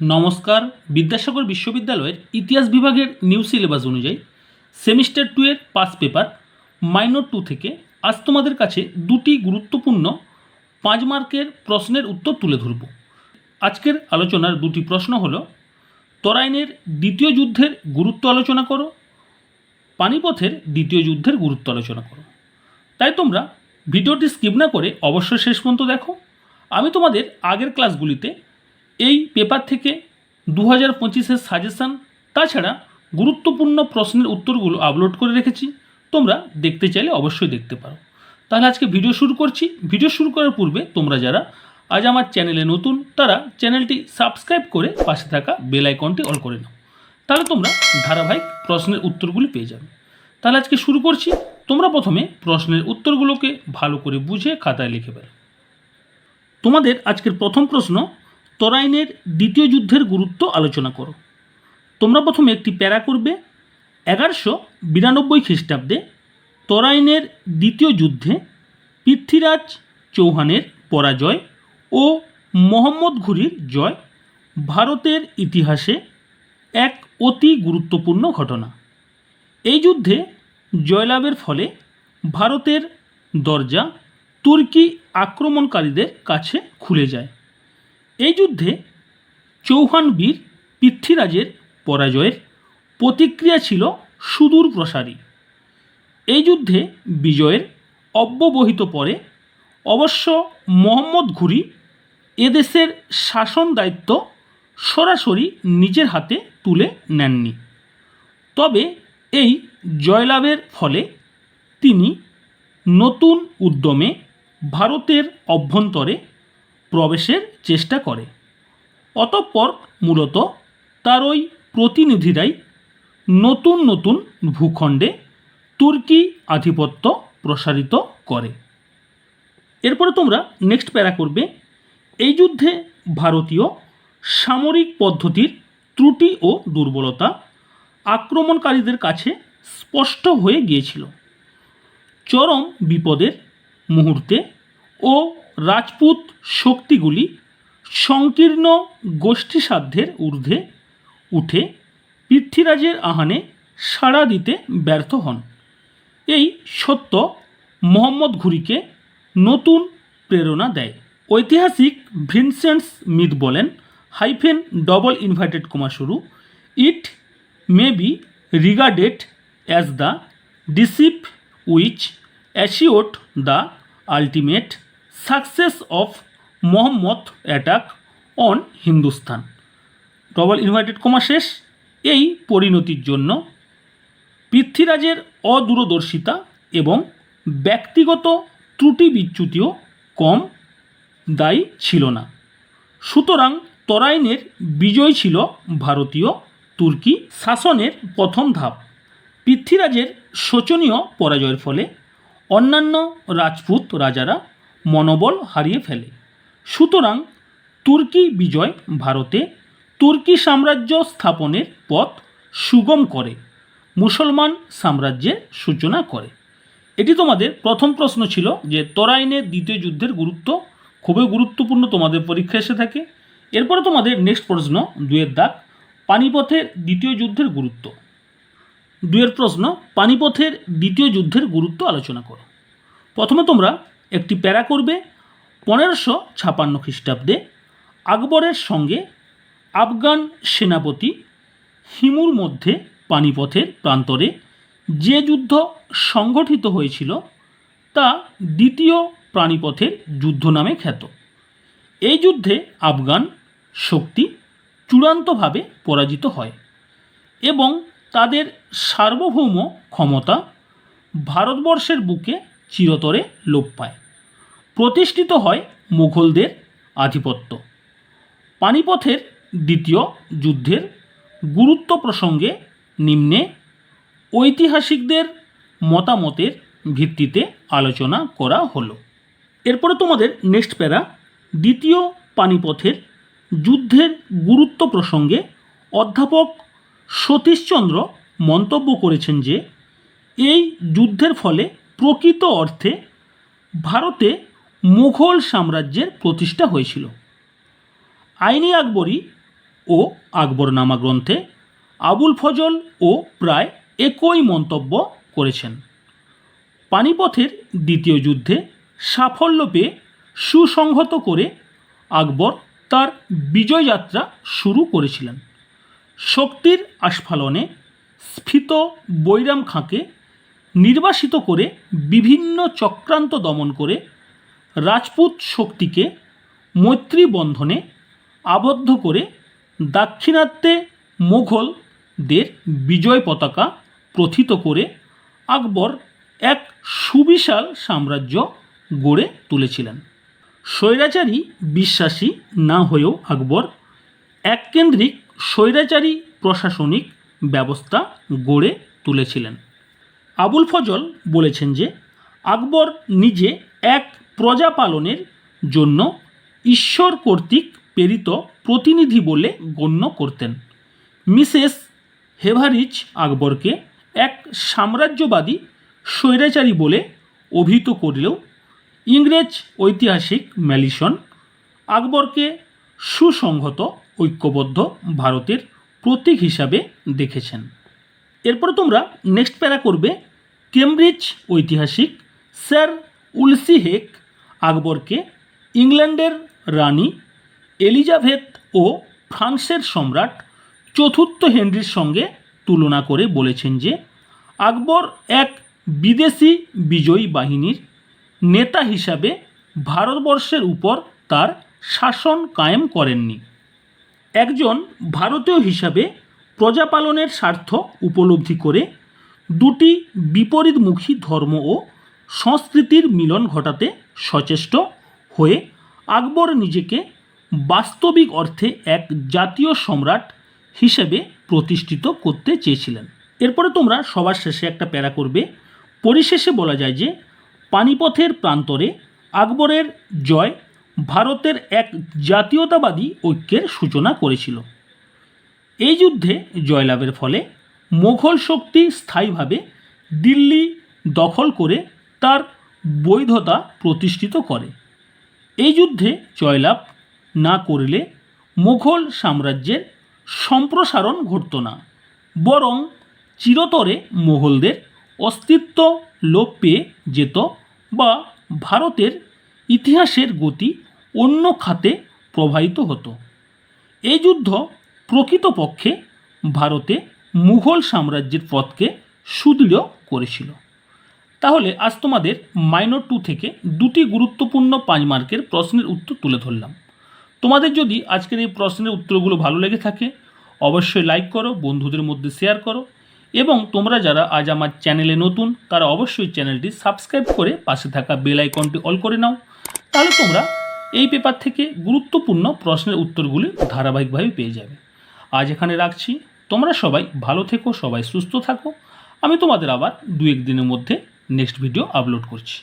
নমস্কার, বিদ্যাসাগর বিশ্ববিদ্যালয়ের ইতিহাস বিভাগের নিউ সিলেবাস অনুযায়ী সেমিস্টার টু এর পাস পেপার, মাইনর টু থেকে আজ তোমাদের কাছে দুটি গুরুত্বপূর্ণ পাঁচ মার্কের প্রশ্নের উত্তর তুলে ধরব। আজকের আলোচনার দুটি প্রশ্ন হল, তরাইনের দ্বিতীয় যুদ্ধের গুরুত্ব আলোচনা করো, পানিপথের দ্বিতীয় যুদ্ধের গুরুত্ব আলোচনা করো। তাই তোমরা ভিডিওটি স্কিপ না করে অবশ্যই শেষ পর্যন্ত দেখো। আমি তোমাদের আগের ক্লাসগুলিতে এই পেপার থেকে দু হাজার পঁচিশের সাজেশান, তাছাড়া গুরুত্বপূর্ণ প্রশ্নের উত্তরগুলো আপলোড করে রেখেছি। তোমরা দেখতে চাইলে অবশ্যই দেখতে পারো। তাহলে আজকে ভিডিও শুরু করছি। ভিডিও শুরু করার পূর্বে তোমরা যারা আজ আমার চ্যানেলে নতুন, তারা চ্যানেলটি সাবস্ক্রাইব করে পাশে থাকা বেল আইকনটি অল করে নাও। তাহলে তোমরা ধারাবাহিক প্রশ্নের উত্তরগুলি পেয়ে যাবে। তাহলে আজকে শুরু করছি। তোমরা প্রথমে প্রশ্নের উত্তরগুলোকে ভালো করে বুঝে খাতায় লিখে ফেলো তোমাদের আজকের প্রথম প্রশ্ন তরাইনের দ্বিতীয় যুদ্ধের গুরুত্ব আলোচনা করো। তোমরা প্রথমে একটি প্যারা করবে, এগারোশো বিরানব্বই খ্রিস্টাব্দে তরাইনের দ্বিতীয় যুদ্ধে পৃথ্বীরাজ চৌহানের পরাজয় ও মোহাম্মদ ঘুরির জয় ভারতের ইতিহাসে এক অতি গুরুত্বপূর্ণ ঘটনা। এই যুদ্ধে জয়লাভের ফলে ভারতের দরজা তুর্কি আক্রমণকারীদের কাছে খুলে যায়। এই যুদ্ধে চৌহান বীর পৃথ্বীরাজের পরাজয়ের প্রতিক্রিয়া ছিল সুদূর প্রসারী। এই যুদ্ধে বিজয়ের অব্যবহিত পরে অবশ্য মোহাম্মদ ঘুরি এদেশের শাসন দায়িত্ব সরাসরি নিজের হাতে তুলে নেননি। তবে এই জয়লাভের ফলে তিনি নতুন উদ্যমে ভারতের অভ্যন্তরে প্রবেশের চেষ্টা করে। অতঃপর মূলত তার ওই প্রতিনিধিরাই নতুন নতুন ভূখণ্ডে তুর্কি আধিপত্য প্রসারিত করে। এরপরে তোমরা নেক্সট প্যারা করবে, এই যুদ্ধে ভারতীয় সামরিক পদ্ধতির ত্রুটি ও দুর্বলতা আক্রমণকারীদের কাছে স্পষ্ট হয়ে গিয়েছিল। চরম বিপদের মুহূর্তে ও রাজপুত শক্তিগুলি সংকীর্ণ গোষ্ঠীসাধ্যের ঊর্ধ্বে উঠে পৃথ্বীরাজের আহানে সাড়া দিতে ব্যর্থ হন। এই সত্য মোহাম্মদ ঘুরিকে নতুন প্রেরণা দেয়। ঐতিহাসিক ভিনসেন্টস মিথ বলেন, হাইফেন ডবল ইনভার্টেড কমা শুরু, it may be regarded as the decisive which, assured the ultimate success of Muhammad attack on Hindustan. Double inverted comma শেষ, এই পরিণতির জন্য পৃথ্বীরাজের অদূরদর্শিতা এবং ব্যক্তিগত ত্রুটি বিচ্যুতিও কম দায়ী ছিল না। সুতরাং তরাইনের বিজয় ছিল ভারতীয় তুর্কি শাসনের প্রথম ধাপ। পৃথ্বীরাজের শোচনীয় পরাজয়ের ফলে অন্যান্য রাজপুত রাজারা মনোবল হারিয়ে ফেলে। সুতরাং তুর্কি বিজয় ভারতে তুর্কি সাম্রাজ্য স্থাপনের পথ সুগম করে, মুসলমান সাম্রাজ্যের সূচনা করে। এটি তোমাদের প্রথম প্রশ্ন ছিল যে তরাইনের দ্বিতীয় যুদ্ধের গুরুত্ব খুবই গুরুত্বপূর্ণ তোমাদের পরীক্ষা এসে থাকে। এরপরে তোমাদের নেক্সট প্রশ্ন দুয়ের দাগ, পানিপথের দ্বিতীয় যুদ্ধের গুরুত্ব। দুয়ের প্রশ্ন, পানিপথের দ্বিতীয় যুদ্ধের গুরুত্ব আলোচনা করো। প্রথমে তোমরা একটি প্যারা করবে পনেরোশো ছাপান্ন খ্রিস্টাব্দে আকবরের সঙ্গে আফগান সেনাপতি হিমুর মধ্যে পানিপথের প্রান্তরে যে যুদ্ধ সংগঠিত হয়েছিল তা দ্বিতীয় পানিপথের যুদ্ধ নামে খ্যাত। এই যুদ্ধে আফগান শক্তি চূড়ান্তভাবে পরাজিত হয় এবং তাদের সার্বভৌম ক্ষমতা ভারতবর্ষের বুকে চিরতরে লোপ পায়। প্রতিষ্ঠিত হয় মুঘলদের আধিপত্য। পানিপথের দ্বিতীয় যুদ্ধের গুরুত্ব প্রসঙ্গে নিম্নে ঐতিহাসিকদের মতামতের ভিত্তিতে আলোচনা করা হলো। এরপরে তোমাদের নেক্সট প্যারা দ্বিতীয় পানিপথের যুদ্ধের গুরুত্ব প্রসঙ্গে অধ্যাপক সতীশচন্দ্র মন্তব্য করেছেন যে, এই যুদ্ধের ফলে প্রকৃত অর্থে ভারতে মুঘল সাম্রাজ্যের প্রতিষ্ঠা হয়েছিল। আইনি আকবরী ও আকবরনামা গ্রন্থে আবুল ফজল ও প্রায় একই মন্তব্য করেছেন। পানিপথের দ্বিতীয় যুদ্ধে সাফল্য পেয়ে সুসংহত করে আকবর তার বিজয়যাত্রা শুরু করেছিলেন। শক্তির আস্ফালনে স্ফীত বৈরাম খাঁকে নির্বাসিত করে বিভিন্ন চক্রান্ত দমন করে রাজপুত শক্তিকে মৈত্রী বন্ধনে আবদ্ধ করে দাক্ষিণাত্যে মোঘলদের বিজয় পতাকা প্রথিত করে আকবর এক সুবিশাল সাম্রাজ্য গড়ে তুলেছিলেন। স্বৈরাচারী বিশ্বাসী না হয়েও আকবর এককেন্দ্রিক স্বৈরাচারী প্রশাসনিক ব্যবস্থা গড়ে তুলেছিলেন। আবুল ফজল বলেছেন যে, আকবর নিজে এক প্রজা পালনের জন্য ঈশ্বর কর্তৃক প্রেরিত প্রতিনিধি বলে গণ্য করতেন। মিসেস হেভারিচ আকবরকে এক সাম্রাজ্যবাদী স্বৈরাচারী বলে অভিহিত করলেও ইংরেজ ঐতিহাসিক ম্যালিসন আকবরকে সুসংহত, ঐক্যবদ্ধ ভারতের প্রতীক হিসাবে দেখেছেন। এরপরে তোমরা নেক্সট প্যারা করবে কেমব্রিজ ঐতিহাসিক স্যার উলসি হেক আকবরকে ইংল্যান্ডের রানী এলিজাবেথ ও ফ্রান্সের সম্রাট চতুর্থ হেনরির সঙ্গে তুলনা করে বলেছেন যে আকবর এক বিদেশি বিজয়ী বাহিনীর নেতা হিসাবে ভারতবর্ষের উপর তার শাসন কায়েম করেননি। একজন ভারতীয় হিসাবে প্রজাপালনের স্বার্থ উপলব্ধি করে দুটি বিপরীতমুখী ধর্ম ও সংস্কৃতির মিলন ঘটাতে সচেষ্ট হয়ে আকবর নিজেকে বাস্তবিক অর্থে এক জাতীয় সম্রাট হিসেবে প্রতিষ্ঠিত করতে চেয়েছিলেন। এরপরে তোমরা সবার শেষে একটা প্যারা করবে। পরিশেষে বলা যায় যে পানিপথের প্রান্তরে আকবরের জয় ভারতের এক জাতীয়তাবাদী ঐক্যের সূচনা করেছিল। এই যুদ্ধে জয়লাভের ফলে মোঘল শক্তি স্থায়ীভাবে দিল্লি দখল করে তার বৈধতা প্রতিষ্ঠিত করে। এই যুদ্ধে জয়লাভ না করলে মুঘল সাম্রাজ্যের সম্প্রসারণ ঘটত না, বরং চিরতরে মোগলদের অস্তিত্ব লোপ পেয়ে যেত বা ভারতের ইতিহাসের গতি অন্য খাতে প্রবাহিত হতো। এই যুদ্ধ প্রকৃতপক্ষে ভারতে মুঘল সাম্রাজ্যের পথকে সুদৃঢ় করেছিল। তাহলে আজ তোমাদের মাইনর টু থেকে দুটি গুরুত্বপূর্ণ পাঁচ মার্কের প্রশ্নের উত্তর তুলে ধরলাম। তোমাদের যদি আজকের এই প্রশ্নের উত্তরগুলো ভালো লেগে থাকে, অবশ্যই লাইক করো, বন্ধুদের মধ্যে শেয়ার করো এবং তোমরা যারা আজ আমার চ্যানেলে নতুন, তারা অবশ্যই চ্যানেলটি সাবস্ক্রাইব করে পাশে থাকা বেল আইকনটি অল করে নাও। তাহলে তোমরা এই পেপার থেকে গুরুত্বপূর্ণ প্রশ্নের উত্তরগুলি ধারাবাহিকভাবে পেয়ে যাবে। আজ এখানে রাখছি। তোমরা সবাই ভালো থেকো, সবাই সুস্থ থাকো। আমি তোমাদের আবার দু এক দিনের মধ্যে নেক্সট ভিডিও আপলোড করছি।